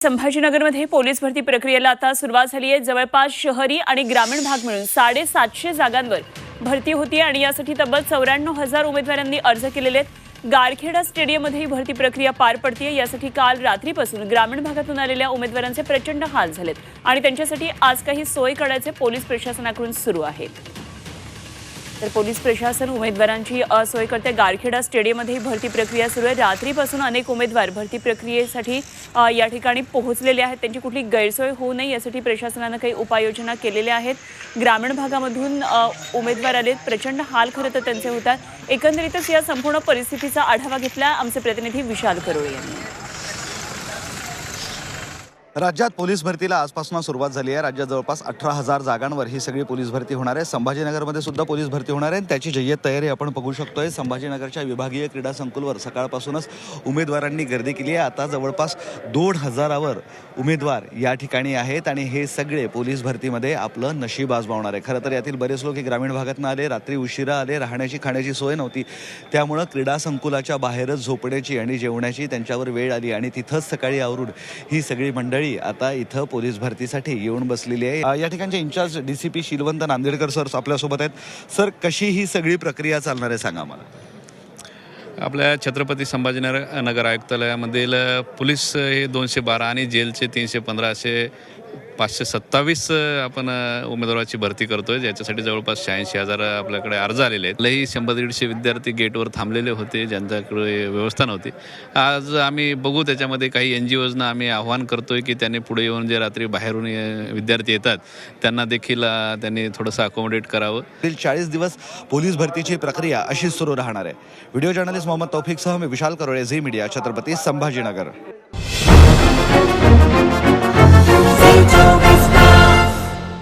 संभाजीनगरमध्ये police भरती प्रक्रियेला आता सुरुवात झाली आहे. जवळपास शहरी आणि ग्रामीण भाग मिळून साडेसातशे जागांवर भरती होती आणि यासाठी तब्बल चौऱ्याण्णव हजार उमेदवारांनी अर्ज केलेले आहेत. गारखेडा स्टेडियममध्ये ही भरती प्रक्रिया पार पडतीये. यासाठी काल रात्रीपासून ग्रामीण भागातून आलेल्या उमेदवारांचे प्रचंड हाल झालेत आणि त्यांच्यासाठी आज काही सोय करण्याचे पोलीस प्रशासनाकडून सुरू आहे तर पोलीस प्रशासन उमेदवारांची सोय करते. गारखेडा स्टेडियममध्ये ही भरती प्रक्रिया सुरू आहे. रात्रीपासून अनेक उमेदवार भरती प्रक्रियेसाठी या ठिकाणी पोहोचलेले आहेत. त्यांची कुठली गैरसोय होऊ नये यासाठी प्रशासनानं काही उपाययोजना केलेल्या आहेत. ग्रामीण भागामधून उमेदवार आलेत. प्रचंड हाल खरं तर त्यांचे होतात. एकंदरीतच या संपूर्ण परिस्थितीचा आढावा घेतला आमचे प्रतिनिधी विशाल करोळे यांनी. राज्यात पोलीस भरतीला आजपासून सुरुवात झाली आहे. राज्यात जवळपास अठरा हजार जागांवर ही सगळी पोलीस भरती होणार आहे. संभाजीनगरमध्ये सुद्धा पोलीस भरती होणार आहे त्याची जय्यत तयारी आपण बघू शकतोय. संभाजीनगरच्या विभागीय क्रीडा संकुलवर सकाळपासूनच उमेदवारांनी गर्दी केली आहे. आता जवळपास दोन हजारावर उमेदवार या ठिकाणी आहेत आणि हे सगळे पोलीस भरतीमध्ये आपलं नशीब आजमावणार आहे. खरं तर यातील बरेच लोक हे ग्रामीण भागातनं आले रात्री उशिरा आले राहण्याची खाण्याची सोय नव्हती. त्यामुळं क्रीडा संकुलाच्या बाहेरच झोपण्याची आणि जेवण्याची त्यांच्यावर वेळ आली आणि तिथंच सकाळी आवरून ही सगळी मंडळी आता इथं पोलीस भरतीसाठी येऊन बसलेली आहे. या ठिकाणचे incharge D C P Shilwant Nandedkar sir आपल्यासोबत आहेत. सर कशी ही सगळी प्रक्रिया चालणार आहे सांगा मला आपल्या छत्रपती संभाजीनगर नगर आयुक्तालयामधील पोलीस हे दोनशे बारा आणि जेलचे तीनशे पंधरा असे पाचशे सत्तावीस आपण उमेदवाराची भरती करतोय. ज्याच्यासाठी जवळपास शहाऐंशी हजार आपल्याकडे अर्ज आलेले आहेत. लई शंभर दीडशे विद्यार्थी गेटवर थांबलेले होते. ज्यांच्याकडे व्यवस्था नव्हती. आज आम्ही बघू त्याच्यामध्ये काही एन जी ओजना आम्ही आव्हान करतोय की त्यांनी पुढे येऊन जे रात्री बाहेरून विद्यार्थी येतात त्यांना देखील त्यांनी थोडंसं अकोमोडेट करावं. पुढील चाळीस दिवस पोलीस भरतीची प्रक्रिया अशीच सुरू राहणार आहे. व्हिडिओ जर्नलिस्ट मोहम्मद तौफिकसह मी विशाल करोळे झी मीडिया छत्रपती संभाजीनगर.